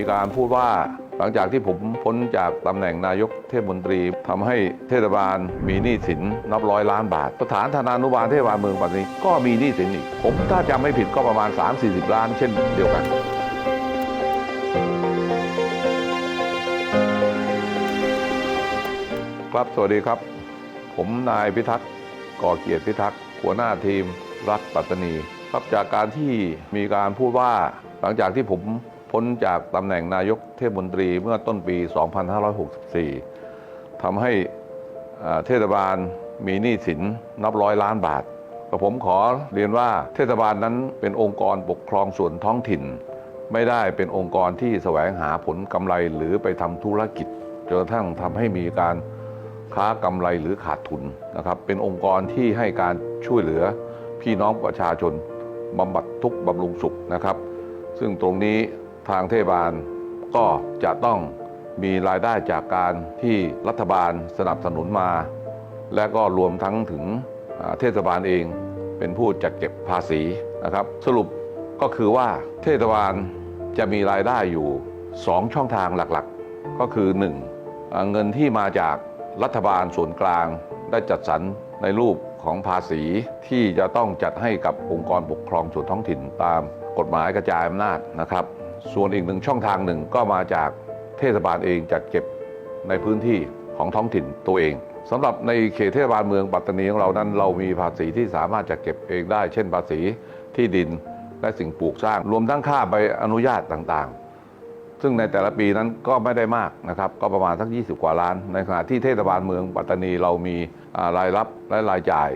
มีการพูดว่าหลังจากที่ผมพ้นจากตำแหน่งนายกเทศมนตรีทำให้เทศบาลมีหนี้สินนับร้อยล้านบาท สถานธนานุบาลเทศบาลเมืองปัตตานีก็มีหนี้สินอีก ผมถ้าจำไม่ผิดก็ประมาณ 3-40 ล้านเช่นเดียวกัน ครับสวัสดีครับ ผมนายพิทักษ์ก่อเกียรติพิทักษ์หัวหน้าทีมรัฐปัตตานี ครับจากการที่มีการพูดว่าหลังจากที่ผม พ้นจากตำแหน่งนายกเทศมนตรีเมื่อต้นปี 2564 ทำให้อ่าเทศบาลมีหนี้สินนับร้อยล้านบาทแต่ผมขอเรียนว่าเทศบาลนั้นเป็นองค์กรปกครองส่วนท้องถิ่น ไม่ได้เป็นองค์กรที่แสวงหาผลกำไรหรือไปทำธุรกิจจนกระทั่งทำให้มีการค้ากำไรหรือขาดทุนนะครับ เป็นองค์กรที่ให้การช่วยเหลือพี่น้องประชาชนบำบัดทุกข์บำรุงสุขนะครับ ซึ่งตรงนี้ ทางเทศบาล ก็จะต้องมีรายได้จากการที่รัฐบาลสนับสนุนมา และก็รวมทั้งถึงเทศบาลเองเป็นผู้จัดเก็บภาษีนะครับ สรุปก็คือว่าเทศบาลจะมีรายได้อยู่ 2 ช่องทางหลักๆ ก็คือ 1. อ่าเงินที่มาจากรัฐบาลส่วนกลางได้จัดสรรในรูปของภาษีที่จะต้องจัดให้กับองค์กรปกครองส่วนท้องถิ่นตามกฎหมายกระจายอำนาจนะครับ ส่วนอีกหนึ่งช่องทางหนึ่งก็มาจากเทศบาลเองจัดเก็บในพื้นที่ของท้องถิ่นตัวเองสำหรับในเขตเทศบาลเมืองปัตตานีของเรานั้น เรามีภาษีที่สามารถจัดเก็บเองได้ เช่นภาษีที่ดินและสิ่งปลูกสร้าง รวมทั้งค่าใบอนุญาตต่างๆ ซึ่งในแต่ละปีนั้นก็ไม่ได้มากนะครับ ก็ประมาณสัก 20 กว่าล้าน ในขณะที่เทศบาลเมืองปัตตานีเรามีรายรับและรายจ่าย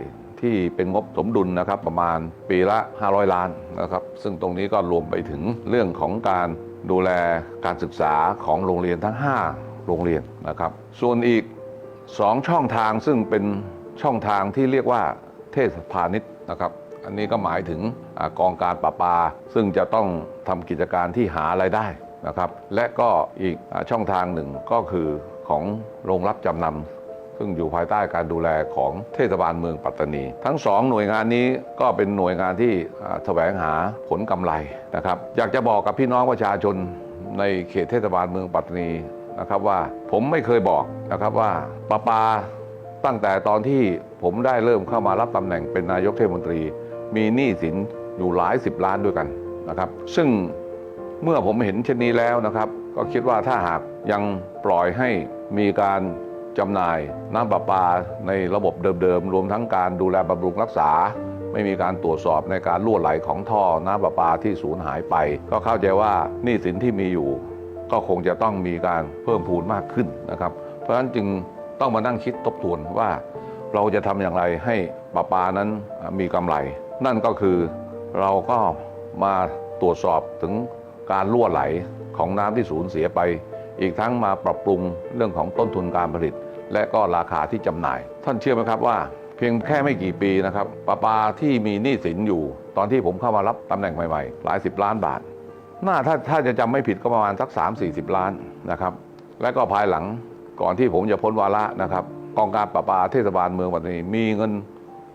ที่เป็นงบสมดุลนะครับประมาณปีละ 500 ล้านนะครับซึ่งตรงนี้ก็รวมไปถึงเรื่องของการดูแลการศึกษาของโรงเรียนทั้ง 5 โรงเรียนนะครับ ส่วนอีก 2 ช่องทางซึ่งเป็นช่องทางที่เรียกว่าเทศพาณิชย์นะครับ อันนี้ก็หมายถึงอกองการประปา ซึ่งจะต้องทำกิจการที่หารายได้นะครับ และก็อีกอช่องทางหนึ่งก็คือของโรงรับจำนำ ซึ่งอยู่ภายใต้การดูแลของเทศบาลเมืองปัตตานี ทั้งสองหน่วยงานนี้ก็เป็นหน่วยงานที่แสวงหาผลกำไรนะครับ อยากจะบอกกับพี่น้องประชาชนในเขตเทศบาลเมืองปัตตานีนะครับว่าผมไม่เคยบอกนะครับว่าประปาตั้งแต่ตอนที่ผมได้เริ่มเข้ามารับตำแหน่งเป็นนายกเทศมนตรี มีหนี้สินอยู่หลายสิบล้านด้วยกันนะครับ ซึ่งเมื่อผมเห็นเช่นนี้แล้วนะครับ ก็คิดว่าถ้าหากยังปล่อยให้มีการ จำหน่ายน้ำประปาในระบบเดิมๆ รวมทั้งการดูแลบำรุงรักษา ไม่มีการตรวจสอบในการรั่วไหลของท่อน้ำประปาที่สูญหายไป ก็เข้าใจว่าหนี้สินที่มีอยู่ ก็คงจะต้องมีการเพิ่มพูนมากขึ้นนะครับ เพราะฉะนั้นจึงต้องมานั่งคิดทบทวนว่า เราจะทำอย่างไรให้ประปานั้นมีกำไร นั่นก็คือเราก็มาตรวจสอบถึงการรั่วไหลของน้ำที่สูญเสียไป อีกทั้งมาปรับปรุงเรื่องของต้นทุนการผลิต และก็ราคาที่จำหน่าย ท่านเชื่อไหมครับว่า เพียงแค่ไม่กี่ปีนะครับประปาที่มีหนี้สินอยู่ ตอนที่ผมเข้ามารับตำแหน่งใหม่ๆ หลายสิบล้านบาทน่าถ้าถ้าจะจำไม่ผิดก็ประมาณสัก 3 4 0 ล้านนะครับ และก็ภายหลังก่อนที่ผมจะพ้นวาระนะครับกองการประปาเทศบาลเมืองปัตตานีมีเงิน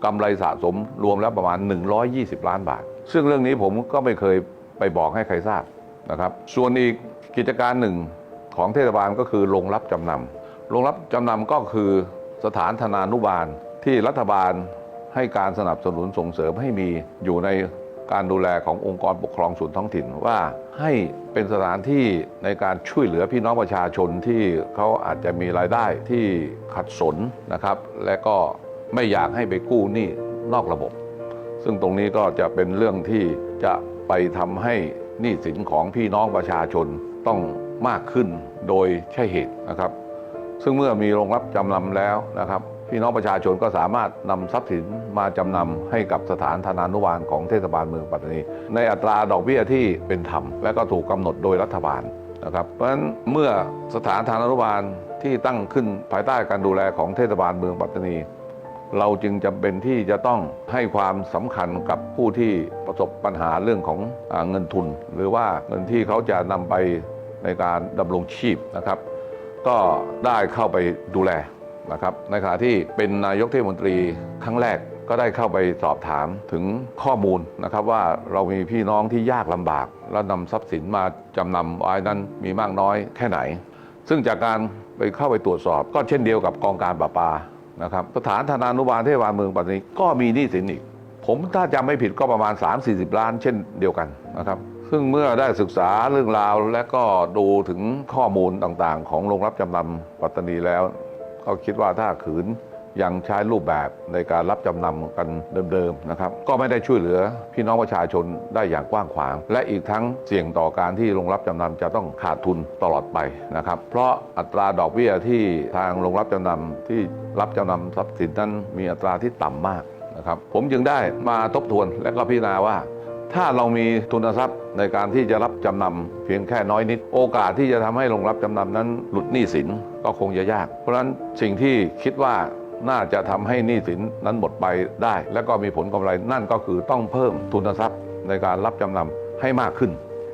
กำไรสะสมรวมแล้วประมาณ 120 ล้านบาท ซึ่งเรื่องนี้ผมก็ไม่เคยไปบอกให้ใครทราบนะครับ ส่วนอีกกิจการหนึ่งของเทศบาลก็คือโรงรับจำนำ โรงรับจำนำก็คือสถานธนานุบาลที่รัฐบาลให้การสนับสนุนส่งเสริมให้มีอยู่ในการดูแลขององค์กรปกครองส่วนท้องถิ่นว่าให้เป็นสถานที่ในการช่วยเหลือพี่น้องประชาชนที่เขาอาจจะมีรายได้ที่ขัดสนนะครับ และก็ไม่อยากให้ไปกู้หนี้นอกระบบ ซึ่งตรงนี้ก็จะเป็นเรื่องที่จะไปทำให้หนี้สินของพี่น้องประชาชนต้องมากขึ้นโดยใช่เหตุนะครับ ซึ่งเมื่อมีโรงรับจำนำแล้วนะครับพี่น้องประชาชนก็สามารถนำทรัพย์สินมาจำนำให้กับสถานธนานุบาลของเทศบาลเมืองปัตตานี ในอัตราดอกเบี้ยที่เป็นธรรม และก็ถูกกำหนดโดยรัฐบาลนะครับเพราะฉะนั้นเมื่อสถานธนานุบาลที่ตั้งขึ้นภายใต้การดูแลของเทศบาลเมืองปัตตานี เราจึงจำเป็นที่จะต้องให้ความสำคัญกับผู้ที่ประสบปัญหาเรื่องของอเงินทุน หรือว่าเงินที่เขาจะนำไปในการดำรงชีพนะครับ ก็ได้เข้าไปดูแลนะครับในขณะที่เป็นนายกเทศมนตรีครั้งแรกก็ได้เข้าไปสอบถามถึงข้อมูลนะครับว่าเรามีพี่น้องที่ยากลำบาก แล้วนำทรัพย์สินมาจำนำไว้นั้นมีมากน้อยแค่ไหน ซึ่งจากการไปเข้าไปตรวจสอบ ก็เช่นเดียวกับกองการประปานะครับสถานธนานุบาลเทศบาลเมืองปัตตานีก็มีหนี้สินอีก ผมถ้าจำไม่ผิดก็ประมาณ 3-40 ล้านเช่นเดียวกันนะครับ ซึ่งเมื่อได้ศึกษาเรื่องราวและก็ดูถึงข้อมูลต่างๆ ของโรงรับจำนำปัตตานีแล้ว ก็คิดว่าถ้าขืนยังใช้รูปแบบในการรับจำนำกันเดิมๆนะครับ ก็ไม่ได้ช่วยเหลือพี่น้องประชาชนได้อย่างกว้างขวาง และอีกทั้งเสี่ยงต่อการที่โรงรับจำนำจะต้องขาดทุนตลอดไปนะครับ เพราะอัตราดอกเบี้ยที่ทางโรงรับจำนำที่รับจำนำทรัพย์สินนั้นมีอัตราที่ต่ำมากนะครับ ผมจึงได้มาทบทวนและก็พิจารณาว่า ถ้าเรามีทุนทรัพย์ในการที่จะรับจำนำเพียงแค่น้อยนิด โอกาสที่จะทำให้โรงรับจำนำนั้นหลุดหนี้สินก็คงจะยาก เพราะฉะนั้นสิ่งที่คิดว่าน่าจะทำให้หนี้สินนั้นหมดไปได้ และก็มีผลกำไรนั่นก็คือต้องเพิ่มทุนทรัพย์ในการรับจำนำให้มากขึ้น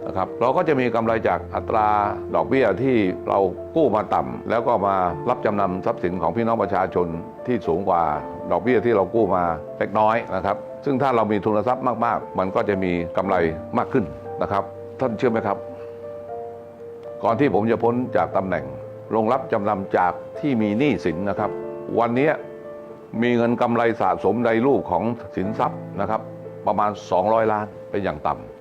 นะครับเราก็จะมีกำไรจากอัตราดอกเบี้ยที่เรากู้มาต่ำแล้วก็มารับจำนำทรัพย์สินของพี่น้องประชาชนที่สูงกว่าดอกเบี้ยที่เรากู้มาเล็กน้อยนะครับ ซึ่งถ้าเรามีทุนทรัพย์มากๆ มันก็จะมีกำไรมากขึ้นนะครับ ท่านเชื่อไหมครับ ก่อนที่ผมจะพ้นจากตำแหน่งโรงรับจำนำจากที่มีหนี้สินนะครับ วันนี้มีเงินกำไรสะสมในรูปของสินทรัพย์นะครับ ประมาณ 200 ล้านเป็นอย่างต่ำ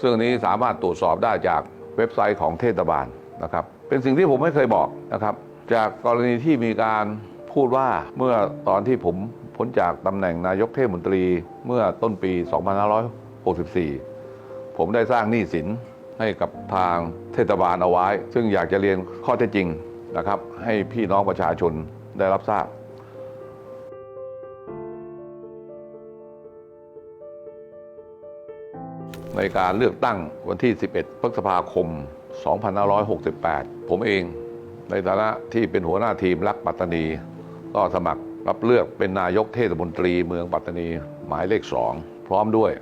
ซึ่งนนี้สามารถตรวจสอบได้จากเว็บไซต์ของเทศบาลนะครับ เป็นสิ่งที่ผมไม่เคยบอกนะครับ จากกรณีที่มีการพูดว่าเมื่อตอนที่ผมพ้นจากตำแหน่งนายกเทศมนตรีเมื่อต้นปี 2564 ผมได้สร้างหนี้สินให้กับทางเทศบาลเอาไว้ ซึ่งอยากจะเรียนข้อเท็จจริงนะครับ ให้พี่น้องประชาชนได้รับทราบ ในการเลือกตั้งวันที่ 11 พฤษภาคม 2568 ผมเอง ในฐานะที่เป็นหัวหน้าทีมรักปัตตานี ก็สมัครรับเลือกเป็นนายกเทศมนตรีเมืองปัตตานี หมายเลข 2 พร้อมด้วย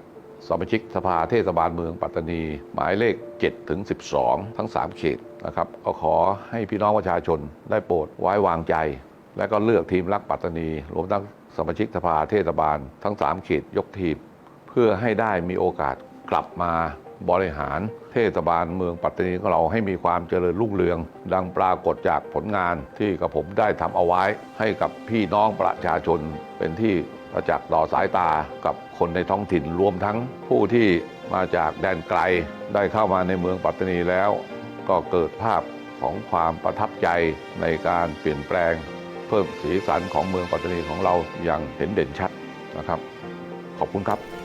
สมาชิกสภาเทศบาลเมืองปัตตานี หมายเลข 7 ถึง 12 ทั้ง 3 เขตนะครับ ก็ขอให้พี่น้องประชาชนได้โปรดไว้วางใจ และก็เลือกทีมรักปัตตานี รวมทั้งสมาชิกสภาเทศบาลทั้ง 3 เขตยกทีม เพื่อให้ได้มีโอกาส กลับมาบริหารเทศบาลเมืองปัตตานีของเราให้มีความเจริญรุ่งเรือง ดังปรากฏจากผลงานที่กระผมได้ทำเอาไว้ให้กับพี่น้องประชาชนเป็นที่ประจักษ์ต่อสายตากับคนในท้องถิ่นรวมทั้งผู้ที่มาจากแดนไกลได้เข้ามาในเมืองปัตตานีแล้ว ก็เกิดภาพของความประทับใจในการเปลี่ยนแปลง เพิ่มสีสันของเมืองปัตตานีของเราอย่างเห็นเด่นชัดนะครับ ขอบคุณครับ